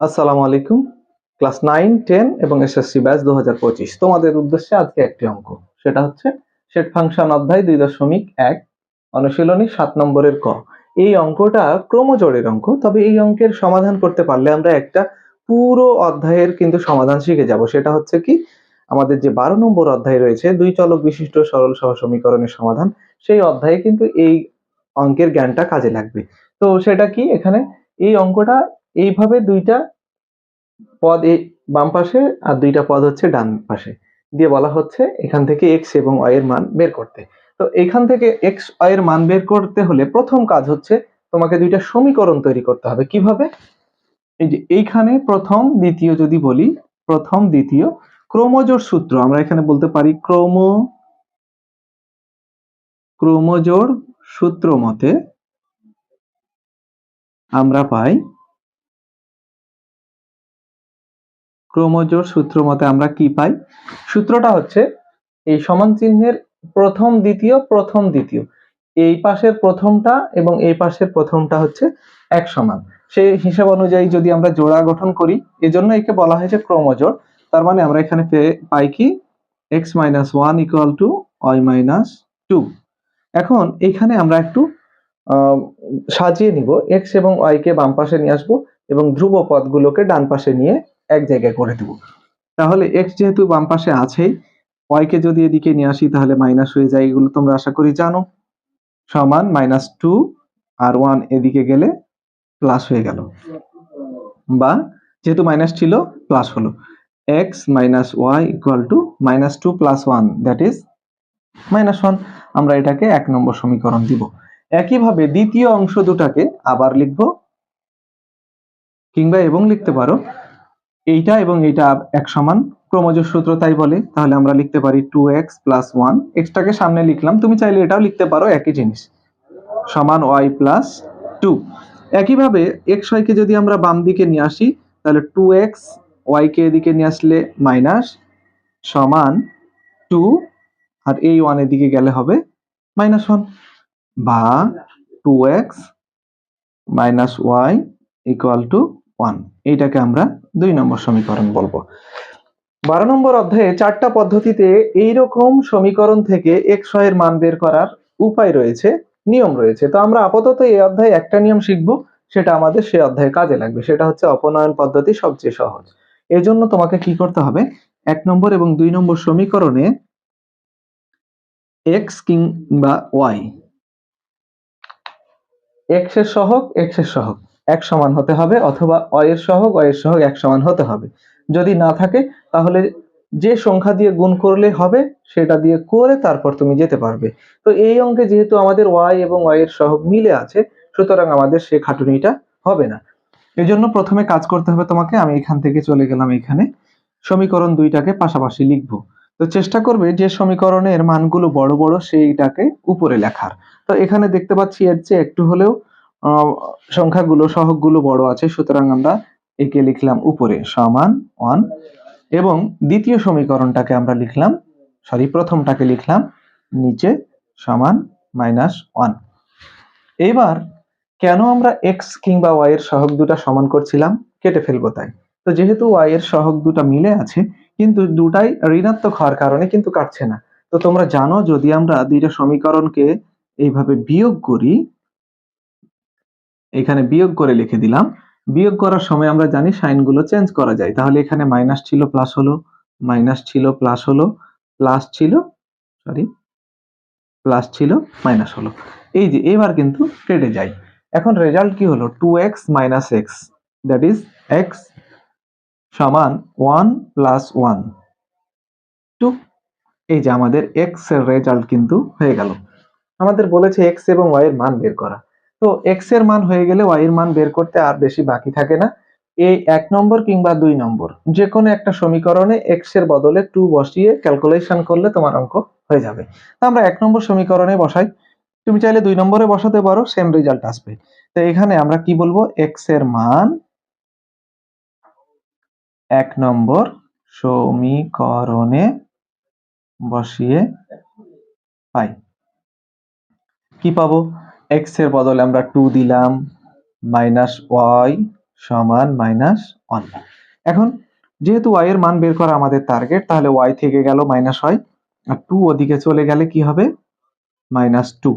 আসসালামু আলাইকুম। Class nine, ten এবং এসএসসি ব্যাচ দু হাজার পঁচিশ। তোমাদের উদ্দেশ্যে আজকে একটি অঙ্ক। সেটা হচ্ছে সেট ফাংশন অধ্যায় দুই দশমিক এক, অনুশীলনী সাত নম্বরের ক। এই অঙ্কটা ক্রমজোড়ের অঙ্ক, তবে এই অঙ্কের সমাধান করতে পারলে আমরা একটা পুরো অধ্যায়ের কিন্তু সমাধান শিখে যাব। সেটা হচ্ছে কি, আমাদের যে বারো নম্বর অধ্যায় রয়েছে, দুই চলক বিশিষ্ট সরল সহ সমীকরণের সমাধান, সেই অধ্যায়ে কিন্তু এই অঙ্কের জ্ঞানটা কাজে লাগবে। তো সেটা কি, এখানে এই অঙ্কটা এইভাবে দুইটা পদ এই বাম পাশে আর দুইটা পদ হচ্ছে ডান পাশে। দিয়ে বলা হচ্ছে এখান থেকে এক্স এবং ওয়াই এর মান বের করতে। তো এখান থেকে এক্স ওয়াই এর মান বের করতে হলে প্রথম কাজ হচ্ছে তোমাকে দুইটা সমীকরণ তৈরি করতে হবে। কীভাবে? এই যে এইখানে প্রথম, দ্বিতীয় যদি বলি, প্রথম, দ্বিতীয় ক্রোমোজোর সূত্র, আমরা এখানে বলতে পারি ক্রোম ক্রোমোজোর সূত্র মতে আমরা পাই ক্রোমোজোর সূত্র মতে আমরা কি পাই? সূত্রটা হচ্ছে এই সমান চিহ্নের প্রথম দ্বিতীয় প্রথম দ্বিতীয়। এই পাশের প্রথমটা এবং এই পাশের প্রথমটা হচ্ছে এক সমান। সেই হিসাব অনুযায়ী যদি আমরা জোড়া গঠন করি, এজন্য একে বলা হয়েছে ক্রোমোজোর। তার মানে আমরা এখানে পাই কি? X minus one equal to Y minus two এখন এখানে আমরা একটু সাজিয়ে নিব। এক্স এবং ওয়াই কে বাম পাশে নিয়ে আসব এবং ধ্রুব পদগুলোকে ডান পাশে নিয়ে এক জায়গায় করে দেব। তাহলে এক্স যেহেতু বাম পাশে আছেই ওয়াই কে যদি এদিকে নিয়ে আসি তাহলে মাইনাস হয়ে যায়, এগুলো তোমরা আশা করি জানো। সমান মাইনাস টু আর ওয়ান এদিকে গেলে প্লাস হয়ে গেল। বা যেহেতু মাইনাস ছিল প্লাস হলো। X minus Y equal to minus two plus one that is minus one আমরা এটাকে এক নম্বর সমীকরণ দিব। একইভাবে দ্বিতীয় অংশ দুটাকে আবার লিখব। কিংবা এবং লিখতে পারো। এইটা এবং এইটা এক সমান, ক্রমজোর সূত্র তাই বলে, তাহলে আমরা লিখতে পারি টু এক্স প্লাস ওয়ান এক্সটাকে সামনে লিখলাম, তুমি চাইলে এটাও লিখতে পারো একই জিনিস, সমান ওয়াই প্লাস টু একইভাবে এক্স ওয়াইকে যদি আমরা বাম দিকে নিয়ে আসি, তাহলে টু এক্স ওয়াইকে এদিকে নিয়ে আসলে মাইনাস সমান টু আর এই ওয়ানের দিকে গেলে হবে মাইনাস ওয়ান বা two X minus Y equal to one এইটাকে আমরা দুই নম্বর সমীকরণ বলব। বারো নম্বর অধ্যায়ে চারটা পদ্ধতিতে এইরকম সমীকরণ থেকে এক্সের মান বের করার উপায় রয়েছে, নিয়ম রয়েছে। তো আমরা আপাতত এই অধ্যায়ে একটা নিয়ম শিখব, সেটা আমাদের সে অধ্যায়ে কাজে লাগবে। সেটা হচ্ছে অপনয়ন পদ্ধতি সবচেয়ে সহজ। এই জন্য তোমাকে কি করতে হবে, এক নম্বর এবং দুই নম্বর সমীকরণে এক্স কিংবা ওয়াই এক্সের সহক এক্সের সহগ। এক সমান হতে হবে অথবা অ এর সহগ অ এর সহগ এক সমান হতে হবে। যদি না থাকে, তাহলে যে সংখ্যা দিয়ে গুণ করলে হবে, সেটা দিয়ে করে তারপর তুমি যেতে পারবে। তো এই অঙ্কে যেহেতু আমাদের ওয়াই এবং ওয়াই এর সহগ মিলে আছে, সুতরাং আমাদের সে খাটুনিটা হবে না। এই জন্য প্রথমে কাজ করতে হবে তোমাকে, আমি এখান থেকে চলে গেলাম এখানে। সমীকরণ দুইটাকে পাশাপাশি লিখব। তো চেষ্টা করবে যে সমীকরণের মানগুলো বড় বড় সেইটাকে উপরে লেখার। তো এখানে দেখতে পাচ্ছি এর চেয়ে একটু হলেও সংখ্যাগুলো, সহগগুলো বড় আছে, সুতরাং আমরা একে লিখলাম উপরে সমান ওয়ান এবং দ্বিতীয় সমীকরণটাকে আমরা লিখলাম সরি প্রথমটাকে লিখলাম নিচে সমান মাইনাস ওয়ান এইবার কেন আমরা এক্স কিংবা ওয়াই এর সহগ দুটা সমান করছিলাম? কেটে ফেলব তাই। তো যেহেতু ওয়াই এর সহগ দুটা মিলে আছে, কিন্তু দুটাই ঋণাত্মক হওয়ার কারণে কিন্তু কাটছে না। তো তোমরা জানো যদি আমরা দুইটা সমীকরণকে এইভাবে বিয়োগ করি এখানে বিয়োগ করে লিখে দিলাম। বিয়োগ করার সময় আমরা জানি সাইনগুলো চেঞ্জ করা যায়। তাহলে এখানে মাইনাস ছিল প্লাস হলো মাইনাস ছিল প্লাস হলো প্লাস ছিল সরি প্লাস ছিল মাইনাস হলো। এই যে, এবার কিন্তু কেটে যায় এখন রেজাল্ট কি হলো? Two X minus X that is X সমান ওয়ান প্লাস ওয়ান টু এই যে আমাদের এক্সের রেজাল্ট কিন্তু হয়ে গেল। আমাদের বলেছে এক্স এবং ওয়াই এর মান বের করা। তো এক্সের মান হয়ে গেলে ওয়াই এর মান বের করতে আর বেশি বাকি থাকে না। এই এক নম্বর কিংবা দুই নম্বর যে কোনো একটা সমীকরণে এক্সের বদলে টু বসিয়ে ক্যালকুলেশন করলে তোমার অঙ্ক হয়ে যাবে। তো আমরা এক নম্বর সমীকরণে বসাই। তুমি চাইলে দুই নম্বরে বসাতে পারো সেম রেজাল্ট আসবে। তো এখানে আমরা কি বলব? এক্সের মান এক নম্বর সমীকরণে বসিয়ে পাই। কি পাবো? এক্সের বদলে আমরা টু দিলাম মাইনাস ওয়াই সমান মাইনাস ওয়ান এখন যেহেতু ওয়াই এর মান বের করা আমাদের টার্গেট তাহলে ওয়াই থেকে গেল মাইনাস হয় আর টু ওদিকে চলে গেলে কি হবে? মাইনাস টু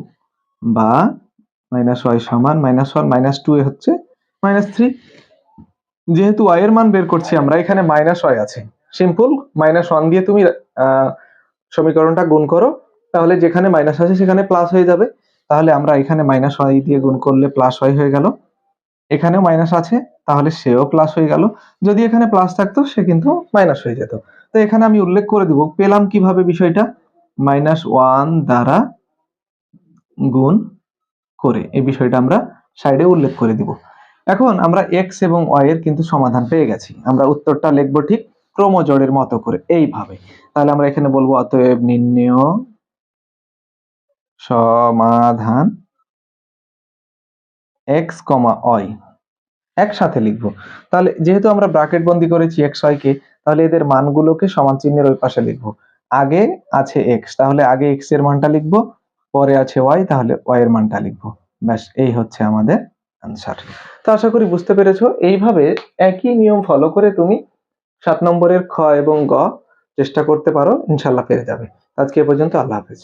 বা মাইনাস ওয়াই সমান মাইনাস ওয়ান মাইনাস টু এ হচ্ছে মাইনাস থ্রি যেহেতু ওয়াই এর মান বের করছি আমরা, এখানে মাইনাস ওয়াই আছে। সিম্পল মাইনাস ওয়ান দিয়ে তুমি সমীকরণটা গুণ করো, তাহলে যেখানে মাইনাস আছে সেখানে প্লাস হয়ে যাবে। তাহলে আমরা এখানে মাইনাস ওয়াই দিয়ে গুণ করলে প্লাস ওয়াই হয়ে গেল। এখানেও মাইনাস আছে, তাহলে সেও প্লাস হয়ে গেল। যদি এখানে প্লাস থাকতো, সে কিন্তু মাইনাস হয়ে যেত। তো এখানে আমি উল্লেখ করে দিব, পেলাম কীভাবে বিষয়টা? মাইনাস ওয়ান দ্বারা গুণ করে, এই বিষয়টা আমরা সাইডে উল্লেখ করে দিব। এখন আমরা এক্স এবং ওয়াই এর কিন্তু সমাধান পেয়ে গেছি। আমরা উত্তরটা লিখব ঠিক ক্রমজোড়ের মতো করে, এইভাবে। তাহলে আমরা এখানে বলব, অতএব নির্ণেয় সমাধান এক্স কমা ওয়াই একসাথে লিখব। তাহলে যেহেতু আমরা ব্র্যাকেট বন্দি করেছি এক্স কে, তাহলে এদের মানগুলোকে সমান চিহ্নের ওই পাশে লিখব। আগে আছে এক্স তাহলে আগে এক্সের মানটা লিখব, পরে আছে ওয়াই তাহলে ওয়াই এর মানটা লিখব। ব্যাস, এই হচ্ছে আমাদের আনসার তো আশা করি বুঝতে পেরেছ, এইভাবে একই নিয়ম ফলো করে তুমি সাত নম্বরের খ এবং গ চেষ্টা করতে পারো ইনশাল্লাহ পেরে যাবে। আজকে এ পর্যন্ত আল্লাহ হাফেজ।